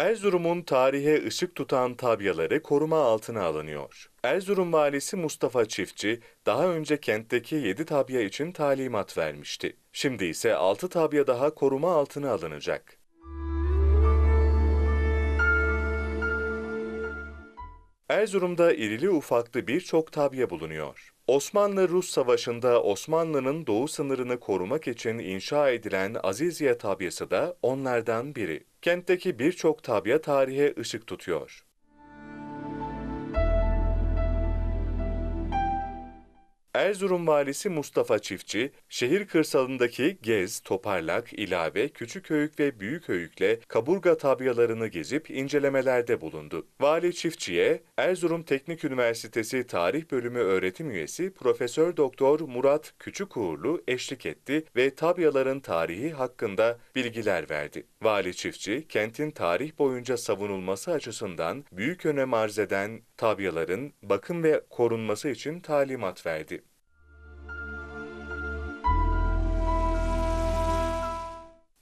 Erzurum'un tarihe ışık tutan tabyaları koruma altına alınıyor. Erzurum valisi Mustafa Çiftçi daha önce kentteki 7 tabya için talimat vermişti. Şimdi ise 6 tabya daha koruma altına alınacak. Erzurum'da irili ufaklı birçok tabya bulunuyor. Osmanlı-Rus Savaşı'nda Osmanlı'nın doğu sınırını korumak için inşa edilen Aziziye tabyası da onlardan biri. Kentteki birçok tabya tarihe ışık tutuyor. Erzurum valisi Mustafa Çiftçi, şehir kırsalındaki Gez, Toparlak, İlave, Küçüköyük ve Büyüköyük'le kaburga tabyalarını gezip incelemelerde bulundu. Vali Çiftçi'ye Erzurum Teknik Üniversitesi Tarih Bölümü öğretim üyesi Profesör Doktor Murat Küçükuğurlu eşlik etti ve tabyaların tarihi hakkında bilgiler verdi. Vali Çiftçi, kentin tarih boyunca savunulması açısından büyük önem arz eden tabyaların bakım ve korunması için talimat verdi.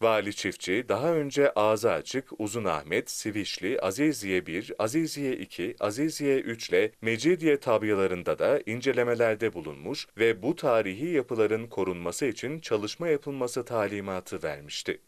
Vali Çiftçi daha önce ağzı açık Uzun Ahmet, Sivişli, Aziziye 1, Aziziye 2, Aziziye 3 ile Mecidiye tabyalarında da incelemelerde bulunmuş ve bu tarihi yapıların korunması için çalışma yapılması talimatı vermişti.